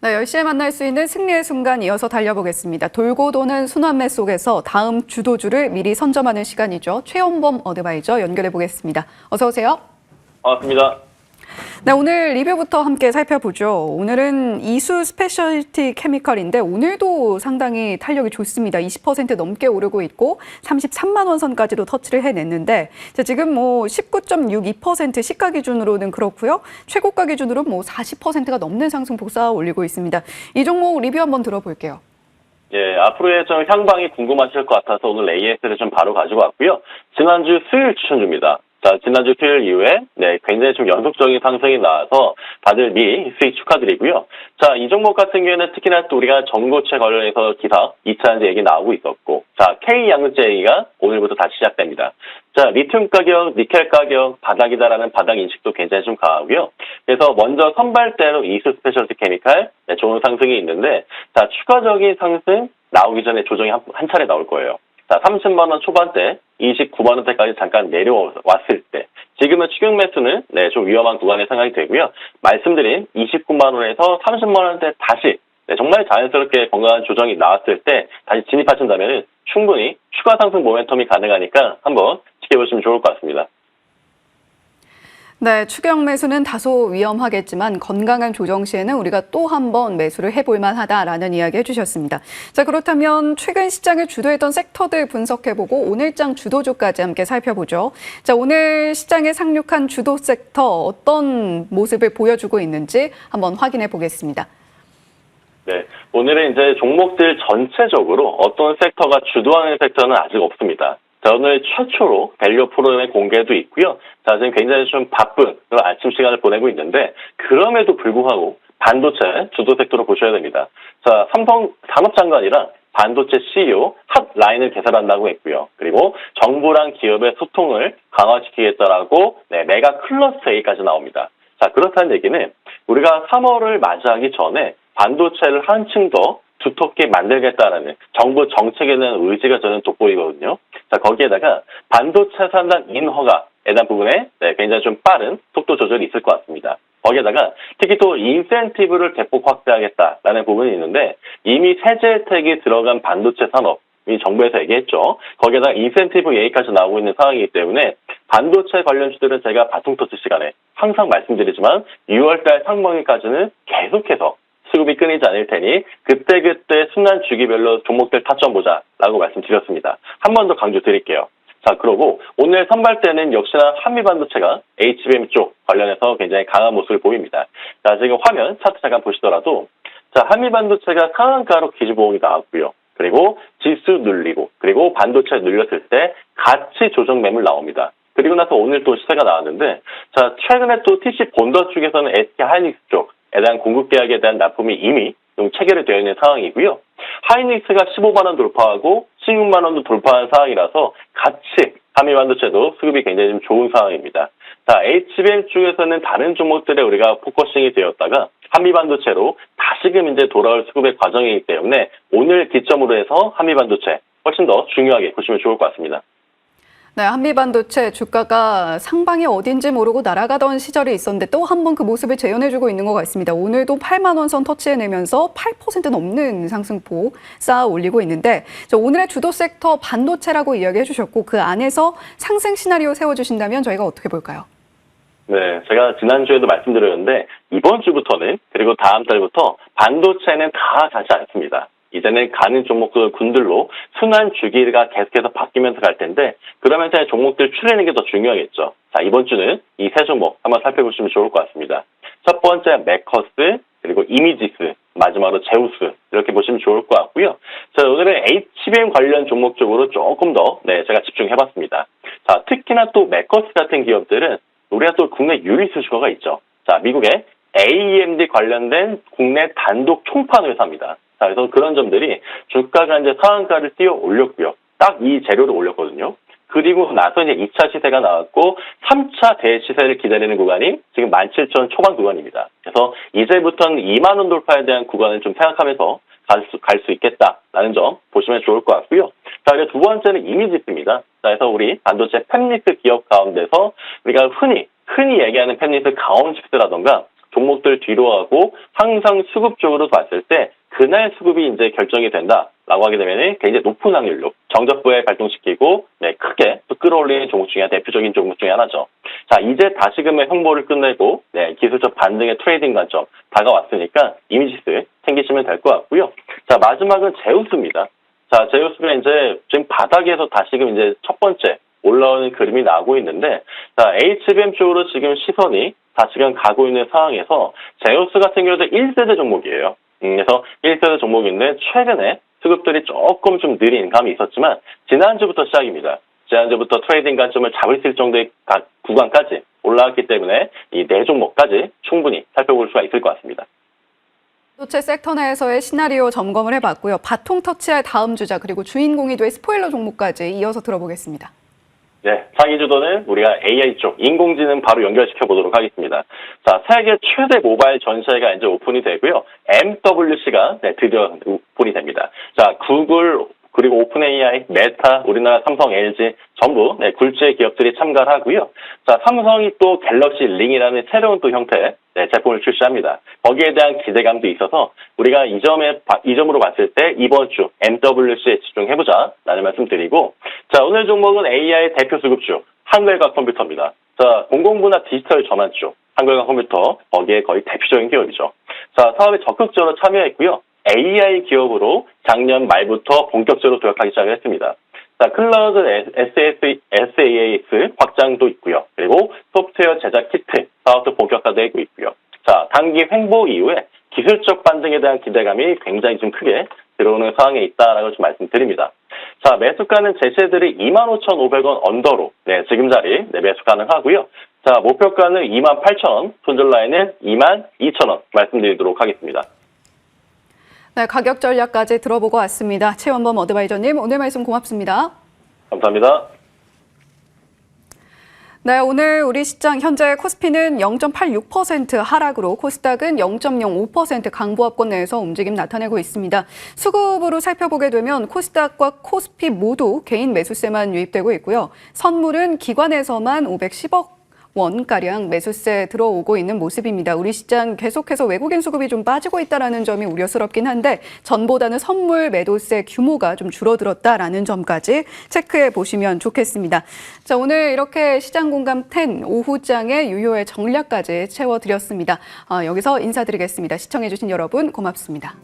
네, 10시에 만날 수 있는 승리의 순간 이어서 달려보겠습니다. 돌고 도는 순환매 속에서 다음 주도주를 미리 선점하는 시간이죠. 최원범 어드바이저 연결해 보겠습니다. 어서 오세요. 반갑습니다. 네, 오늘 리뷰부터 함께 살펴보죠. 오늘은 이수 스페셜티 케미컬인데 오늘도 상당히 탄력이 좋습니다. 20% 넘게 오르고 있고 33만 원 선까지도 터치를 해냈는데 자, 지금 뭐 19.62% 시가 기준으로는 그렇고요. 최고가 기준으로 뭐 40%가 넘는 상승폭 쌓아 올리고 있습니다. 이 종목 리뷰 한번 들어볼게요. 예, 앞으로의 좀 향방이 궁금하실 것 같아서 오늘 AS를 좀 바로 가지고 왔고요. 지난주 수요일 추천주입니다. 자, 지난주 수요일 이후에, 네, 굉장히 좀 연속적인 상승이 나와서 다들 미리 수익 축하드리고요. 자, 이 종목 같은 경우에는 특히나 또 우리가 전고체 관련해서 기사, 2차전지 얘기 나오고 있었고, 자, K양극재 얘기가 오늘부터 다시 시작됩니다. 자, 리튬 가격, 니켈 가격, 바닥이다라는 바닥 인식도 굉장히 좀 강하고요. 그래서 먼저 선발대로 이수 스페셜티 케미칼, 네, 좋은 상승이 있는데, 자, 추가적인 상승 나오기 전에 조정이 한, 한 차례 나올 거예요. 자, 30만 원 초반대, 29만 원대까지 잠깐 내려왔을 때, 지금은 추격 매수는 네, 좀 위험한 구간에 생각이 되고요. 말씀드린 29만 원에서 30만 원대 다시 네, 정말 자연스럽게 건강한 조정이 나왔을 때 다시 진입하신다면 충분히 추가 상승 모멘텀이 가능하니까 한번 지켜보시면 좋을 것 같습니다. 네, 추경 매수는 다소 위험하겠지만 건강한 조정 시에는 우리가 또 한 번 매수를 해볼 만하다라는 이야기 해주셨습니다. 자, 그렇다면 최근 시장을 주도했던 섹터들 분석해보고 오늘장 주도주까지 함께 살펴보죠. 자, 오늘 시장에 상륙한 주도 섹터 어떤 모습을 보여주고 있는지 한번 확인해 보겠습니다. 네, 오늘은 이제 종목들 전체적으로 어떤 섹터가 주도하는 섹터는 아직 없습니다. 자, 오늘 최초로 밸류 프로그램의 공개도 있고요. 자, 지금 굉장히 좀 바쁜 아침 시간을 보내고 있는데 그럼에도 불구하고 반도체 주도 섹터로 보셔야 됩니다. 자, 삼성 산업장관이랑 반도체 CEO 핫 라인을 개설한다고 했고요. 그리고 정부랑 기업의 소통을 강화시키겠다라고 네, 메가 클러스터 A까지 나옵니다. 자, 그렇다는 얘기는 우리가 3월을 맞이하기 전에 반도체를 한층 더 두텁게 만들겠다라는 정부 정책에 대한 의지가 저는 돋보이거든요. 자, 거기에다가 반도체 산단 인허가에 대한 부분에 네, 굉장히 좀 빠른 속도 조절이 있을 것 같습니다. 거기에다가 특히 또 인센티브를 대폭 확대하겠다라는 부분이 있는데 이미 세제 혜택이 들어간 반도체 산업 이 정부에서 얘기했죠. 거기에다가 인센티브 얘기까지 나오고 있는 상황이기 때문에 반도체 관련 주들은 제가 바통 터치 시간에 항상 말씀드리지만 6월달 상반기까지는 계속해서 수급이 끊이지 않을 테니 그때그때 순환 주기별로 종목들 타점 보자라고 말씀드렸습니다. 한 번 더 강조 드릴게요. 자, 그러고 오늘 선발 때는 역시나 한미반도체가 HBM 쪽 관련해서 굉장히 강한 모습을 보입니다. 자, 지금 화면 차트 잠깐 보시더라도 자, 한미반도체가 상한가로 기주보험이 나왔고요. 그리고 지수 눌리고 그리고 반도체 눌렸을 때 같이 조정 매물 나옵니다. 그리고 나서 오늘 또 시세가 나왔는데 자 최근에 또 TC 본더 쪽에서는 SK 하이닉스 쪽 에 대한 공급 계약에 대한 납품이 이미 좀 체결이 되어 있는 상황이고요. 하이닉스가 15만 원 돌파하고 16만 원도 돌파한 상황이라서 같이 한미 반도체도 수급이 굉장히 좀 좋은 상황입니다. 자, HBM 쪽에서는 다른 종목들에 우리가 포커싱이 되었다가 한미 반도체로 다시금 이제 돌아올 수급의 과정이기 때문에 오늘 기점으로 해서 한미 반도체 훨씬 더 중요하게 보시면 좋을 것 같습니다. 네, 한미 반도체 주가가 상방이 어딘지 모르고 날아가던 시절이 있었는데 또 한 번 그 모습을 재현해주고 있는 것 같습니다. 오늘도 8만 원 선 터치해내면서 8% 넘는 상승폭 쌓아 올리고 있는데 저 오늘의 주도 섹터 반도체라고 이야기해 주셨고 그 안에서 상승 시나리오 세워주신다면 저희가 어떻게 볼까요? 네, 제가 지난주에도 말씀드렸는데 이번 주부터는 그리고 다음 달부터 반도체는 다 가지 않습니다. 이제는 가는 종목들 군들로 순환 주기가 계속해서 바뀌면서 갈 텐데 그러면서 종목들 추리는 게 더 중요하겠죠. 자, 이번 주는 이 세 종목 한번 살펴보시면 좋을 것 같습니다. 첫 번째 메커스 그리고 이미지스 마지막으로 제우스 이렇게 보시면 좋을 것 같고요. 자, 오늘은 HBM 관련 종목 쪽으로 조금 더 네, 제가 집중해봤습니다. 자, 특히나 또 메커스 같은 기업들은 우리가 또 국내 유리 수주가가 있죠. 자, 미국의 AMD 관련된 국내 단독 총판 회사입니다. 자, 그래서 그런 점들이 주가가 이제 상한가를 띄어 올렸고요. 딱 이 재료를 올렸거든요. 그리고 나서 이제 2차 시세가 나왔고 3차 대시세를 기다리는 구간이 지금 17,000 초반 구간입니다. 그래서 이제부터는 2만 원 돌파에 대한 구간을 좀 생각하면서 갈 수, 갈 수 있겠다라는 점 보시면 좋을 것 같고요. 자, 그리고 두 번째는 이미지입니다. 자, 그래서 우리 반도체 팹리스 기업 가운데서 우리가 흔히, 흔히 얘기하는 팹리스 가온식스라던가 종목들 뒤로 하고 항상 수급 쪽으로 봤을 때 그날 수급이 이제 결정이 된다라고 하게 되면 굉장히 높은 확률로 정적부에 발동시키고 네, 크게 또 끌어올리는 종목 중에 대표적인 종목 중에 하나죠. 자 이제 다시금의 홍보를 끝내고 네, 기술적 반등의 트레이딩 관점 다가왔으니까 이미지스 챙기시면 될 것 같고요. 자 마지막은 제우스입니다. 자 제우스가 이제 지금 바닥에서 다시금 이제 첫 번째 올라오는 그림이 나오고 있는데 자 HBM 쪽으로 지금 시선이 다시금 가고 있는 상황에서 제우스 같은 경우도 1세대 종목이에요. 음, 그래서 1세대 종목인데 최근에 수급들이 조금 좀 느린 감이 있었지만 지난주부터 시작입니다. 지난주부터 트레이딩 관점을 잡을 수 있을 정도의 가- 구간까지 올라왔기 때문에 이 네 종목까지 충분히 살펴볼 수가 있을 것 같습니다. 반도체 섹터 내에서의 시나리오 점검을 해봤고요. 바통 터치할 다음 주자 그리고 주인공이 될 스포일러 종목까지 이어서 들어보겠습니다. 네, 상위 주도는 우리가 AI 쪽 인공지능 바로 연결시켜 보도록 하겠습니다. 자, 세계 최대 모바일 전시회가 이제 오픈이 되고요. MWC가 네, 드디어 오픈이 됩니다. 자, 구글 그리고 오픈 AI, 메타, 우리나라 삼성, LG 전부 네, 굴지의 기업들이 참가를 하고요. 자, 삼성이 또 갤럭시 링이라는 새로운 또 형태의 네, 제품을 출시합니다. 거기에 대한 기대감도 있어서 우리가 이 점에 바- 이 점으로 봤을 때 이번 주 MWC에 집중해보자라는 말씀드리고 자 오늘 종목은 AI 대표 수급주 한글과 컴퓨터입니다. 자 공공부나 디지털 전환 쪽 한글과 컴퓨터 거기에 거의 대표적인 기업이죠. 자 사업에 적극적으로 참여했고요. AI 기업으로 작년 말부터 본격적으로 도약하기 시작을 했습니다. 자, 클라우드 SAS, SaaS 확장도 있고요. 그리고 소프트웨어 제작 키트 사업도 본격화되고 있고요. 자, 단기 횡보 이후에 기술적 반등에 대한 기대감이 굉장히 좀 크게 들어오는 상황에 있다라고 좀 말씀드립니다. 자, 매수가는 제시들이 25,500원 언더로 네, 지금 자리 네, 매수 가능하고요. 자, 목표가는 28,000원, 손절 라인은 22,000원 말씀드리도록 하겠습니다. 네, 가격 전략까지 들어보고 왔습니다. 최원범 어드바이저님 오늘 말씀 고맙습니다. 감사합니다. 네, 오늘 우리 시장 현재 코스피는 0.86% 하락으로 코스닥은 0.05% 강보합권 내에서 움직임 나타내고 있습니다. 수급으로 살펴보게 되면 코스닥과 코스피 모두 개인 매수세만 유입되고 있고요. 선물은 기관에서만 510억 원가량 매수세 들어오고 있는 모습입니다. 우리 시장 계속해서 외국인 수급이 좀 빠지고 있다는 점이 우려스럽긴 한데 전보다는 선물 매도세 규모가 좀 줄어들었다라는 점까지 체크해 보시면 좋겠습니다. 자, 오늘 이렇게 시장 공감 10 오후장의 유효의 전략까지 채워드렸습니다. 아, 여기서 인사드리겠습니다. 시청해주신 여러분 고맙습니다.